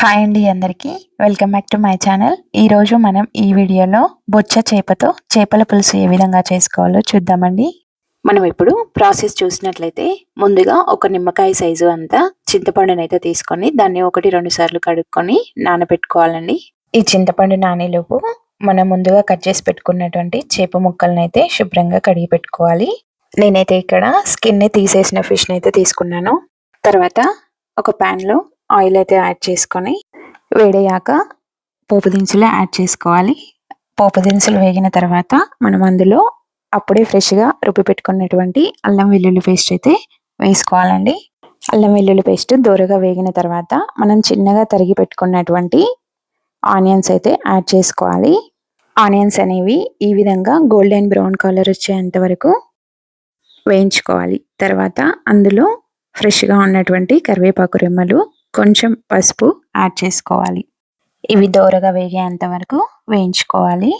Hi అండి అందరికీ. Welcome back to my channel ఈరోజు మనం ఈ వీడియోలో బొచ్చ చేపతో చేపల పులుసు ఏ విధంగా చేసుకోవాలో చూద్దామండి. మనం ఇప్పుడు ప్రాసెస్ చూసినట్లయితే ముందుగా ఒక నిమ్మకాయ సైజు అంతా చింతపండునైతే అయితే తీసుకొని దాన్ని ఒకటి రెండు సార్లు కడుక్కొని నానబెట్టుకోవాలండి. ఈ చింతపండు నానేలోపు మనం ముందుగా కట్ చేసి పెట్టుకున్నటువంటి చేప ముక్కలను అయితే శుభ్రంగా కడిగి పెట్టుకోవాలి. నేనైతే ఇక్కడ స్కిన్ని తీసేసిన ఫిష్ని అయితే తీసుకున్నాను. తర్వాత ఒక ప్యాన్లో ఆయిల్ అయితే యాడ్ చేసుకొని వేడయ్యాక పోపు దినుసులు యాడ్ చేసుకోవాలి. పోపు దినుసులు వేగిన తర్వాత మనం అందులో అప్పుడే ఫ్రెష్గా రుబ్బి పెట్టుకున్నటువంటి అల్లం వెల్లుల్లి పేస్ట్ అయితే వేసుకోవాలండి. అల్లం వెల్లుల్లి పేస్ట్ దూరగా వేగిన తర్వాత మనం చిన్నగా తరిగి పెట్టుకున్నటువంటి ఆనియన్స్ అయితే యాడ్ చేసుకోవాలి. ఆనియన్స్ అనేవి ఈ విధంగా గోల్డెన్ బ్రౌన్ కలర్ వచ్చేంత వరకు వేయించుకోవాలి. తర్వాత అందులో ఫ్రెష్గా ఉన్నటువంటి కరివేపాకు రెమ్మలు కొంచెం పసుపు యాడ్ చేసుకోవాలి. ఇవి దోరగా వేగేంత వరకు వేయించుకోవాలి.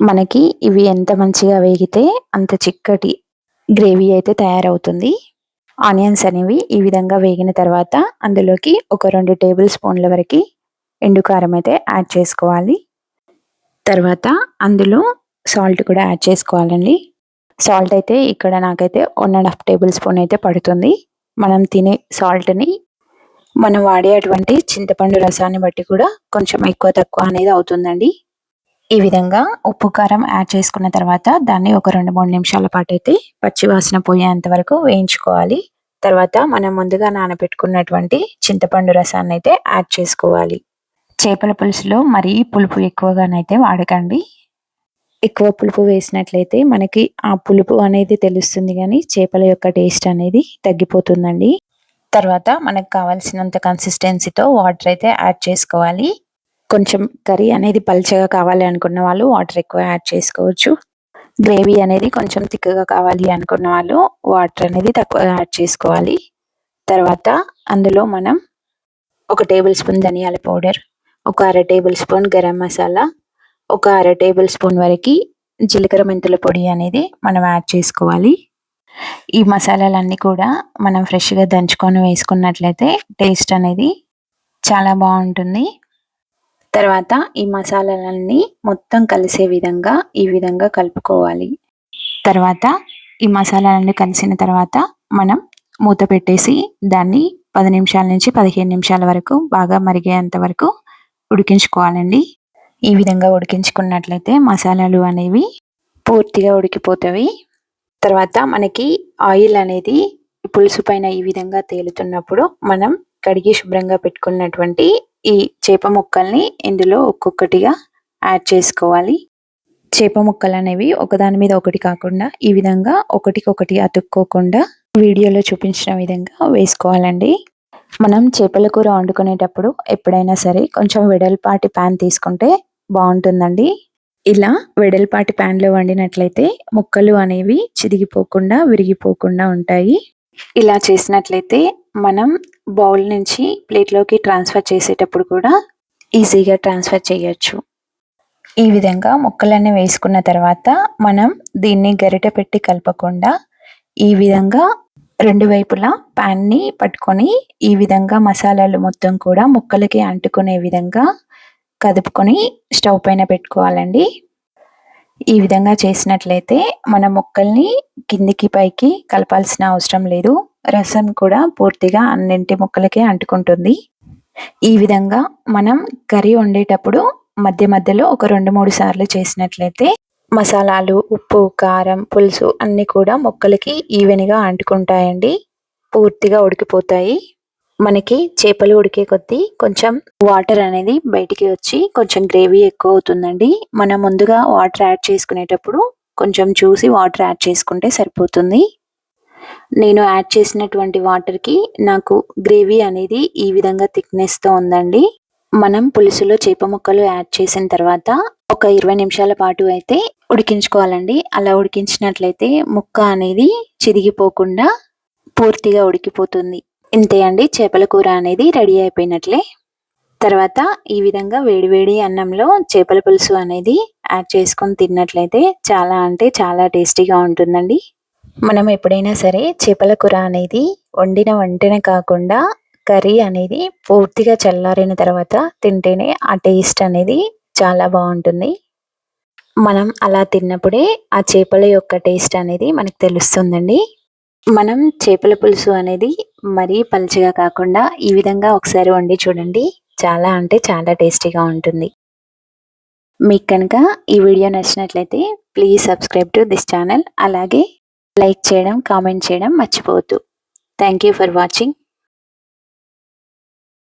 మనకి ఇవి ఎంత మంచిగా వేగితే అంత చిక్కటి గ్రేవీ అయితే తయారవుతుంది. ఆనియన్స్ అనేవి ఈ విధంగా వేగిన తర్వాత అందులోకి ఒక రెండు టేబుల్ స్పూన్ల వరకు ఎండు కారం అయితే యాడ్ చేసుకోవాలి. తర్వాత అందులో సాల్ట్ కూడా యాడ్ చేసుకోవాలండి. సాల్ట్ అయితే ఇక్కడ నాకైతే one and half tablespoon అయితే పడుతుంది. మనం తినే సాల్ట్ని మనం వాడేటువంటి చింతపండు రసాన్ని బట్టి కూడా కొంచెం ఎక్కువ తక్కువ అనేది అవుతుందండి. ఈ విధంగా ఉప్పు కారం యాడ్ చేసుకున్న తర్వాత దాన్ని ఒక రెండు మూడు నిమిషాల పాటు అయితే పచ్చి వాసన పోయేంత వరకు వేయించుకోవాలి. తర్వాత మనం ముందుగా నానబెట్టుకున్నటువంటి చింతపండు రసాన్ని అయితే యాడ్ చేసుకోవాలి. చేపల పులుసులో మరీ పులుపు ఎక్కువగానైతే వాడకండి. ఎక్కువ పులుపు వేసినట్లయితే మనకి ఆ పులుపు అనేది తెలుస్తుంది కానీ చేపల యొక్క టేస్ట్ అనేది తగ్గిపోతుందండి. తర్వాత మనకు కావాల్సినంత కన్సిస్టెన్సీతో వాటర్ అయితే యాడ్ చేసుకోవాలి. కొంచెం కర్రీ అనేది పల్చగా కావాలి అనుకున్న వాళ్ళు వాటర్ ఎక్కువ యాడ్ చేసుకోవచ్చు. గ్రేవీ అనేది కొంచెం తిక్కగా కావాలి అనుకున్న వాళ్ళు వాటర్ అనేది తక్కువ యాడ్ చేసుకోవాలి. తర్వాత అందులో మనం ఒక టేబుల్ స్పూన్ ధనియాల పౌడర్ ఒక అర టేబుల్ స్పూన్ గరం మసాలా ఒక అర టేబుల్ స్పూన్ వరకు జీలకర్ర మెంతుల పొడి అనేది మనం యాడ్ చేసుకోవాలి. ఈ మసాలాలన్నీ కూడా మనం ఫ్రెష్గా దంచుకొని వేసుకున్నట్లయితే టేస్ట్ అనేది చాలా బాగుంటుంది. తర్వాత ఈ మసాలాలన్నీ మొత్తం కలిసే విధంగా ఈ విధంగా కలుపుకోవాలి. తర్వాత ఈ మసాలాలన్నీ కలిసిన తర్వాత మనం మూత పెట్టేసి దాన్ని పది నిమిషాల నుంచి పదిహేను నిమిషాల వరకు బాగా మరిగేంత వరకు ఉడికించుకోవాలండి. ఈ విధంగా ఉడికించుకున్నట్లయితే మసాలాలు అనేవి పూర్తిగా ఉడికిపోతాయి తర్వాత మనకి ఆయిల్ అనేది పులుసు పైన ఈ విధంగా తేలుతున్నప్పుడు మనం కడిగి శుభ్రంగా పెట్టుకున్నటువంటి ఈ చేప ముక్కల్ని ఇందులో ఒక్కొక్కటిగా యాడ్ చేసుకోవాలి. చేప ముక్కలు అనేవి ఒకదాని మీద ఒకటి కాకుండా ఈ విధంగా ఒకటికొకటి అతుక్కోకుండా వీడియోలో చూపించిన విధంగా వేసుకోవాలండి. మనం చేపల కూర వండుకునేటప్పుడు ఎప్పుడైనా సరే కొంచెం వెడల్పాటి ప్యాన్ తీసుకుంటే బాగుంటుందండి. ఇలా వెడల్పాటి ప్యాన్లో వండినట్లయితే ముక్కలు అనేవి చిదిగిపోకుండా విరిగిపోకుండా ఉంటాయి. ఇలా చేసినట్లయితే మనం బౌల్ నుంచి ప్లేట్లోకి ట్రాన్స్ఫర్ చేసేటప్పుడు కూడా ఈజీగా ట్రాన్స్ఫర్ చేయొచ్చు. ఈ విధంగా ముక్కలన్నీ వేసుకున్న తర్వాత మనం దీన్ని గరిట పెట్టి కలపకుండా ఈ విధంగా రెండు వైపులా ప్యాన్ని పట్టుకొని ఈ విధంగా మసాలాలు మొత్తం కూడా ముక్కలకి అంటుకునే విధంగా కదుపుకొని స్టవ్ పైన పెట్టుకోవాలండి. ఈ విధంగా చేసినట్లయితే మన ముక్కల్ని కిందికి పైకి కలపాల్సిన అవసరం లేదు. రసం కూడా పూర్తిగా అన్నింటి ముక్కలకే అంటుకుంటుంది. ఈ విధంగా మనం కర్రీ వండేటప్పుడు మధ్య మధ్యలో ఒక రెండు మూడు సార్లు చేసినట్లయితే మసాలాలు ఉప్పు కారం పులుసు అన్నీ కూడా మొక్కలకి ఈవెన్గా అంటుకుంటాయండి. పూర్తిగా ఉడికిపోతాయి. మనకి చేపలు ఉడికే కొద్దీ కొంచెం వాటర్ అనేది బయటికి వచ్చి కొంచెం గ్రేవీ ఎక్కువ అవుతుందండి. మనం ముందుగా వాటర్ యాడ్ చేసుకునేటప్పుడు కొంచెం చూసి వాటర్ యాడ్ చేసుకుంటే సరిపోతుంది. నేను యాడ్ చేసినటువంటి వాటర్కి నాకు గ్రేవీ అనేది ఈ విధంగా థిక్నెస్తో ఉందండి. మనం పులుసులో చేప ముక్కలు యాడ్ చేసిన తర్వాత ఒక ఇరవై నిమిషాల పాటు అయితే ఉడికించుకోవాలండి. అలా ఉడికించినట్లయితే ముక్క అనేది చిరిగిపోకుండా పూర్తిగా ఉడికిపోతుంది. ఇంతే అండి. చేపల కూర అనేది రెడీ అయిపోయినట్లే. తర్వాత ఈ విధంగా వేడివేడి అన్నంలో చేపల పులుసు అనేది యాడ్ చేసుకొని తిన్నట్లయితే చాలా అంటే చాలా టేస్టీగా ఉంటుందండి. మనం ఎప్పుడైనా సరే చేపల కూర అనేది వండిన వంటనే కాకుండా కర్రీ అనేది పూర్తిగా చల్లారిన తర్వాత తింటేనే ఆ టేస్ట్ అనేది చాలా బాగుంటుంది. మనం అలా తిన్నప్పుడే ఆ చేపల యొక్క టేస్ట్ అనేది మనకు తెలుస్తుందండి. మనం చేపల పులుసు అనేది మరీ పలుచగా కాకుండా ఈ విధంగా ఒకసారి వండి చూడండి. చాలా అంటే చాలా టేస్టీగా ఉంటుంది. మీకు కనుక ఈ వీడియో నచ్చినట్లయితే please subscribe to this channel. అలాగే లైక్ చేయడం కామెంట్ చేయడం మర్చిపోవద్దు. Thank you for watching.